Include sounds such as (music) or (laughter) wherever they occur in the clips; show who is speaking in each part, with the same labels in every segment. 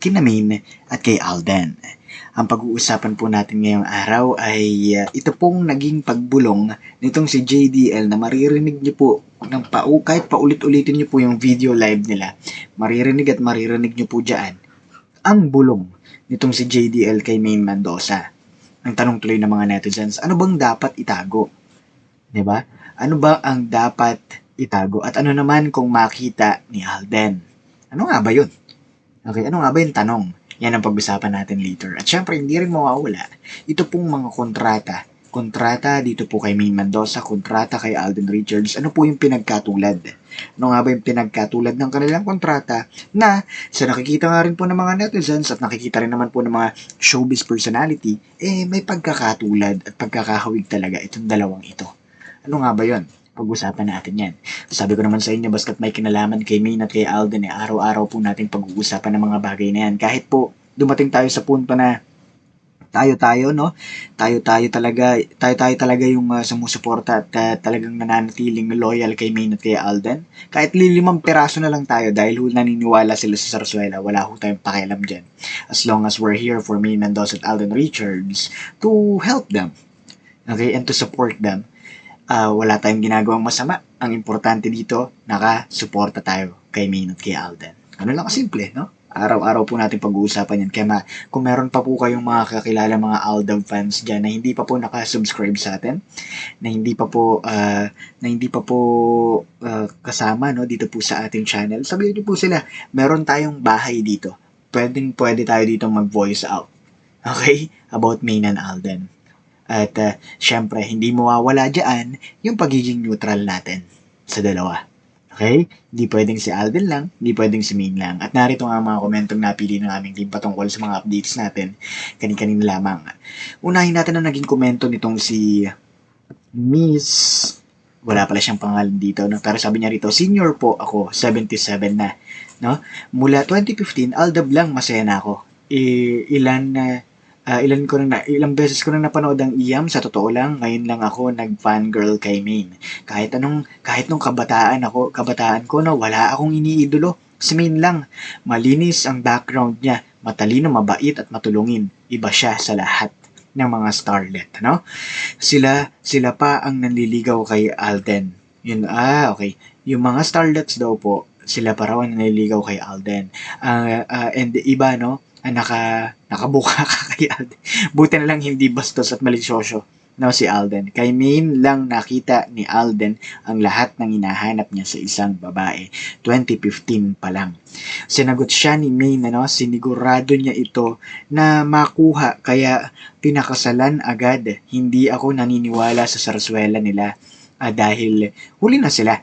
Speaker 1: kina Main at kay Alden. Ang pag-uusapan po natin ngayong araw ay uh, ito pong naging pagbulong nitong si JDL na maririnig niyo po ng pa kahit paulit-ulitin niyo po yung video live nila. Maririnig at maririnig niyo po diyan ang bulong nitong si JDL kay Main Mendoza. Ang tanong tuloy ng mga netizens, ano bang dapat itago? 'Di ba? Ano ba ang dapat itago? At ano naman kung makita ni Alden? Ano nga ba 'yun? Okay, ano nga ba yung tanong? Yan ang pag-usapan natin later. At syempre, hindi rin mawawala. Ito pong mga kontrata. Kontrata dito po kay Maine Mendoza, kontrata kay Alden Richards. Ano po yung pinagkatulad? Ano nga ba yung pinagkatulad ng kanilang kontrata na sa nakikita nga rin po ng mga netizens at nakikita rin naman po ng mga showbiz personality, eh may pagkakatulad at pagkakahawig talaga itong dalawang ito. Ano nga ba yon? Pag-usapan natin yan. Sabi ko naman sa inyo, basta't may kinalaman kay Maine at kay Alden, eh, araw-araw po natin pag-uusapan ng mga bagay na yan. Kahit po dumating tayo sa punto na tayo-tayo, no? Tayo-tayo talaga, tayo-tayo talaga yung uh, sumusuporta at uh, talagang nananatiling loyal kay Maine at kay Alden. Kahit lilimang peraso na lang tayo dahil ho naniniwala sila sa Sarsuela, wala ho tayong pakialam dyan. As long as we're here for Maine Mendoza at Alden Richards to help them. Okay? And to support them uh, wala tayong ginagawang masama. Ang importante dito, nakasuporta tayo kay Maine at kay Alden. Ano lang kasimple, no? Araw-araw po natin pag-uusapan yan. Kaya ma, kung meron pa po kayong mga kakilala mga Aldab fans dyan na hindi pa po nakasubscribe sa atin, na hindi pa po uh, na hindi pa po uh, kasama no dito po sa ating channel, sabihin niyo po sila, meron tayong bahay dito. Pwedeng pwede tayo dito mag-voice out. Okay? About Maine and Alden. At uh, syempre, hindi mawawala dyan yung pagiging neutral natin sa dalawa. Okay? Hindi pwedeng si Alden lang, hindi pwedeng si Main lang. At narito nga mga komentong napili ng aming team patungkol sa mga updates natin. Kanin-kanin lamang. Unahin natin ang naging komento nitong si Miss wala pala siyang pangalan dito, no? pero sabi niya rito, senior po ako, 77 na. No? Mula 2015, Aldab lang, masaya na ako. I, ilan na uh, ilan ko na, ilang beses ko na napanood ang iyam. Sa totoo lang ngayon lang ako nag fangirl kay Main kahit anong kahit nung kabataan ako kabataan ko na wala akong iniidolo. Si Main lang. Malinis ang background niya. Matalino mabait at matulungin. Iba siya sa lahat ng mga starlet no? Sila sila pa ang nanliligaw kay Alden. Yun ah okay. Yung mga starlets daw po sila pa raw ang nanliligaw kay Alden. Uh, uh, and iba no ah, naka, nakabuka (laughs) ka kay Alden. Buti na lang hindi bastos at malisosyo no, si Alden. Kay Main lang nakita ni Alden ang lahat ng hinahanap niya sa isang babae. 2015 pa lang. Sinagot siya ni Main, ano, sinigurado niya ito na makuha kaya pinakasalan agad. Hindi ako naniniwala sa sarswela nila ah, dahil huli na sila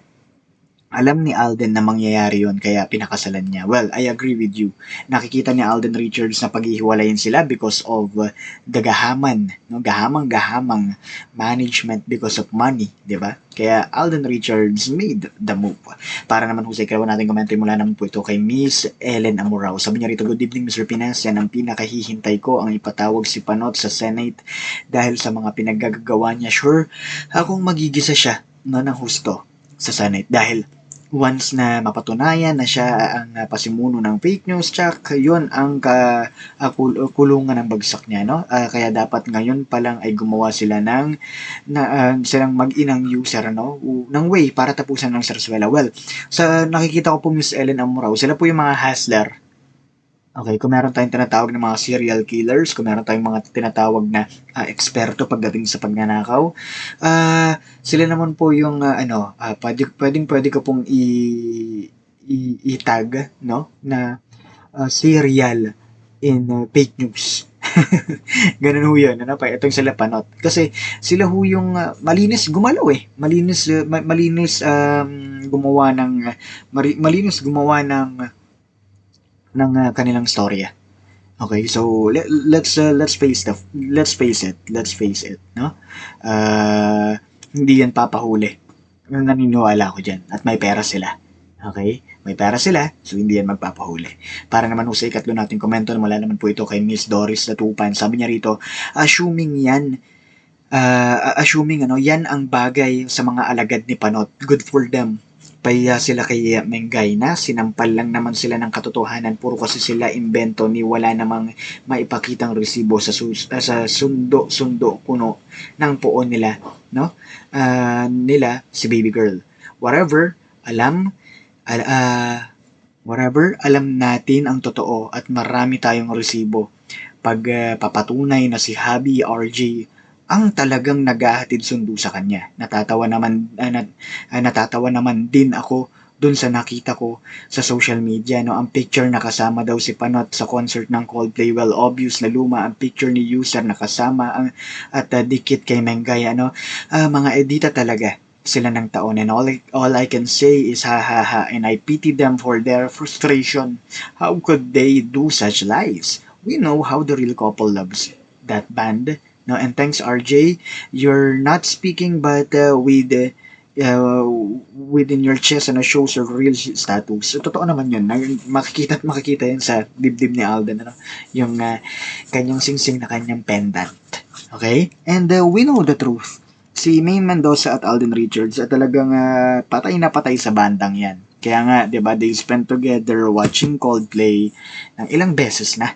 Speaker 1: alam ni Alden na mangyayari yon kaya pinakasalan niya. Well, I agree with you. Nakikita ni Alden Richards na paghihiwalayin sila because of uh, the gahaman, no? gahamang-gahamang management because of money, di ba? Kaya Alden Richards made the move. Para naman husay, kaya natin komento mula naman po ito kay Miss Ellen Amorao. Sabi niya rito, Good evening Mr. Pinas, yan ang pinakahihintay ko ang ipatawag si Panot sa Senate dahil sa mga pinaggagawa niya. Sure, akong magigisa siya no, ng husto sa Senate dahil once na mapatunayan na siya ang uh, pasimuno ng fake news, check, yun ang ka, uh, kul- kulungan ng bagsak niya, no? Uh, kaya dapat ngayon pa lang ay gumawa sila ng na, uh, silang mag-inang user, no? ng way para tapusan ng Sarsuela. Well, sa nakikita ko po Miss Ellen Amorao, sila po yung mga hustler Okay, kung meron tayong tinatawag ng mga serial killers, kung meron tayong mga tinatawag na uh, eksperto pagdating sa pagnanakaw, uh, sila naman po yung uh, ano, uh, pwede, pwedeng pwede ko pong i, i, i-tag, no, na uh, serial in uh, fake news. (laughs) Ganun ho yun, ano pa, itong sila panot. Kasi sila ho yung uh, malinis gumalaw eh. Malinis, uh, malinis um, gumawa ng, uh, malinis gumawa ng ng uh, kanilang storya. Okay, so let, let's uh, let's face the let's face it. Let's face it, no? Uh, hindi yan papahuli. Naniniwala ako diyan at may pera sila. Okay? May pera sila, so hindi yan magpapahuli. Para naman ho sa ikatlo nating komento na mula naman po ito kay Miss Doris Latupan. Sabi niya rito, assuming yan, uh, assuming ano, yan ang bagay sa mga alagad ni Panot. Good for them. Paya sila kay Mengay na sinampal lang naman sila ng katotohanan. Puro kasi sila invento ni wala namang maipakitang resibo sa, sus- ah, sa sundo-sundo kuno ng poon nila. No? Ah, nila, si baby girl. Whatever, alam, al ah, whatever, alam natin ang totoo at marami tayong resibo. Pag ah, papatunay na si Habi RJ ang talagang naghahatid sundo sa kanya. Natatawa naman ah, natatawa naman din ako dun sa nakita ko sa social media no? Ang picture nakasama daw si Panot sa concert ng Coldplay. Well obvious na luma ang picture ni user nakasama ang at ah, dikit kay Mengay ano? Ah, mga edita talaga sila ng taon. And all I, all I can say is ha ha ha. And I pity them for their frustration. How could they do such lies? We know how the real couple loves that band no and thanks RJ you're not speaking but uh, with uh, uh, within your chest and shows your real status. So, totoo naman yun. Makikita at makikita yun sa dibdib ni Alden. Ano? Yung uh, kanyang singsing na kanyang pendant. Okay? And uh, we know the truth. Si May Mendoza at Alden Richards at talagang uh, patay na patay sa bandang yan. Kaya nga, di ba, they spent together watching Coldplay ng ilang beses na.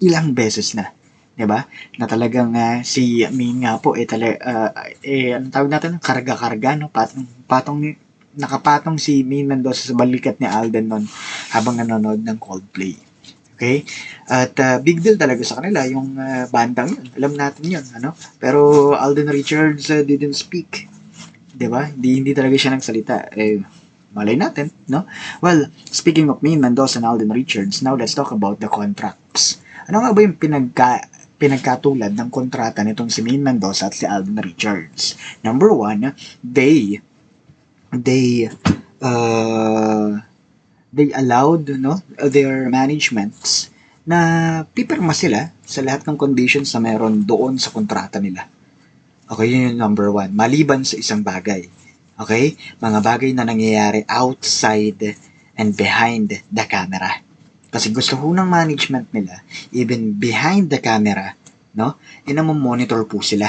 Speaker 1: Ilang beses na. 'Di ba? Na talagang ah, si Min nga po eh tala ah, eh anong tawag natin? Karga-karga no, patong patong nakapatong si Min Mendoza sa balikat ni Alden noon habang nanonood ng Coldplay. Okay? At ah, big deal talaga sa kanila yung ah, bandang yun. Alam natin yun, ano? Pero Alden Richards ah, didn't speak. 'Di ba? Hindi hindi talaga siya nagsalita. Eh malay natin, no? Well, speaking of Min Mendoza and Alden Richards, now let's talk about the contracts. Ano nga ba yung pinagka pinagkatulad ng kontrata nitong si Min Mendoza at si Alden Richards. Number one, they they uh, they allowed no their managements na pipirma sila sa lahat ng conditions na meron doon sa kontrata nila. Okay, yun yung number one. Maliban sa isang bagay. Okay? Mga bagay na nangyayari outside and behind the camera. Kasi gusto ho ng management nila, even behind the camera, no? E monitor po sila.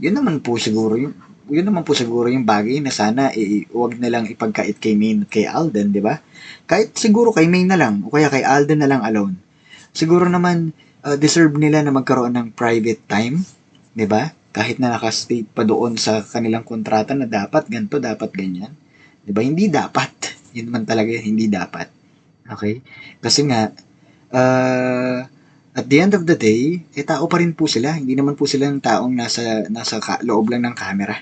Speaker 1: Yun naman po siguro yung yun naman po siguro yung bagay na sana eh, wag na lang ipagkait kay Main kay Alden, di ba? Kahit siguro kay Main na lang o kaya kay Alden na lang alone. Siguro naman uh, deserve nila na magkaroon ng private time, di ba? Kahit na nakastate pa doon sa kanilang kontrata na dapat ganto, dapat ganyan. Di ba? Hindi dapat. Yun man talaga, hindi dapat. Okay? Kasi nga, uh, at the end of the day, eh, tao pa rin po sila. Hindi naman po sila ng taong nasa, nasa ka, loob lang ng camera.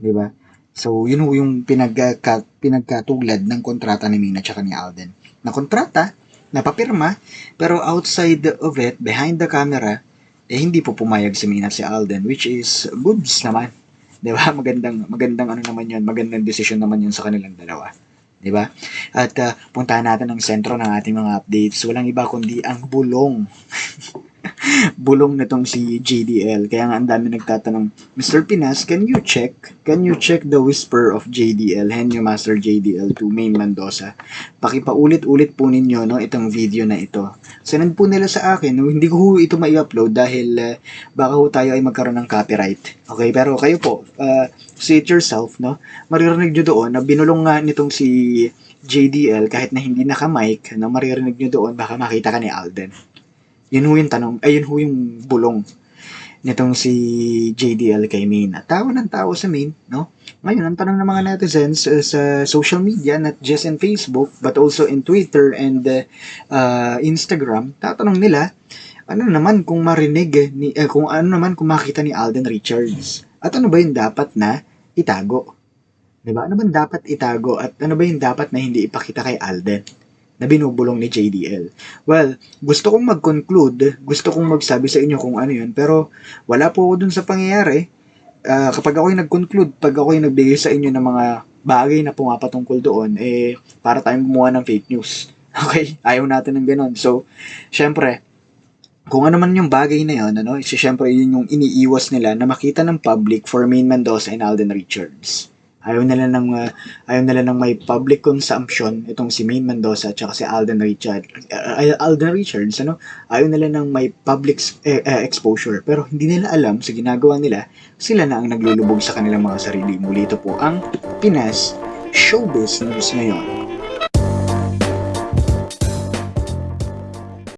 Speaker 1: Di ba? So, yun ho yung pinagka, pinagkatulad ng kontrata ni Mina at ni Alden. Na kontrata, napapirma, pero outside of it, behind the camera, eh hindi po pumayag si Mina at si Alden, which is goods naman. Di ba? (laughs) Magandang, magandang ano naman yun, magandang decision naman yun sa kanilang dalawa. 'Di ba? At uh, puntahan natin ang sentro ng ating mga updates. Walang iba kundi ang bulong. (laughs) bulong nitong si JDL. Kaya nga ang dami nagtatanong, Mr. Pinas, can you check? Can you check the whisper of JDL, Henyo Master JDL to Main Mendoza? Pakipaulit-ulit po ninyo no, itong video na ito. Sinend po nila sa akin, no, hindi ko ito mai-upload dahil uh, baka ho tayo ay magkaroon ng copyright. Okay, pero kayo po, uh, see it yourself, no? Maririnig nyo doon na binulong nga nitong si JDL kahit na hindi naka-mic, no? Maririnig nyo doon, baka makita ka ni Alden. Yun ho yung tanong, ay yun ho yung bulong nitong si JDL kay Main. At tawa ng tao sa Main, no? Ngayon, ang tanong ng mga netizens uh, sa social media, not just in Facebook, but also in Twitter and uh, uh, Instagram, tatanong nila, ano naman kung marinig, ni, eh, kung ano naman kung makita ni Alden Richards? At ano ba yung dapat na itago? 'Di ba? Ano ba dapat itago at ano ba yung dapat na hindi ipakita kay Alden na binubulong ni JDL? Well, gusto kong mag-conclude, gusto kong magsabi sa inyo kung ano yun, pero wala po ako dun sa pangyayari. Uh, kapag ako'y nag-conclude, pag ako'y nagbigay sa inyo ng mga bagay na pumapatungkol doon, eh, para tayong gumawa ng fake news. (laughs) Okay? Ayaw natin ng ganun. So, syempre, kung ano man yung bagay na yun, ano, syempre yun yung iniiwas nila na makita ng public for Maine Mendoza and Alden Richards. Ayaw nila ng uh, ayaw nila ng may public consumption itong si Maine Mendoza at saka si Alden Richards. Uh, Alden Richards, ano? Ayaw nila ng may public eh, eh, exposure pero hindi nila alam sa ginagawa nila, sila na ang naglulubog sa kanilang mga sarili. Muli ito po ang Pinas Showbiz News ngayon.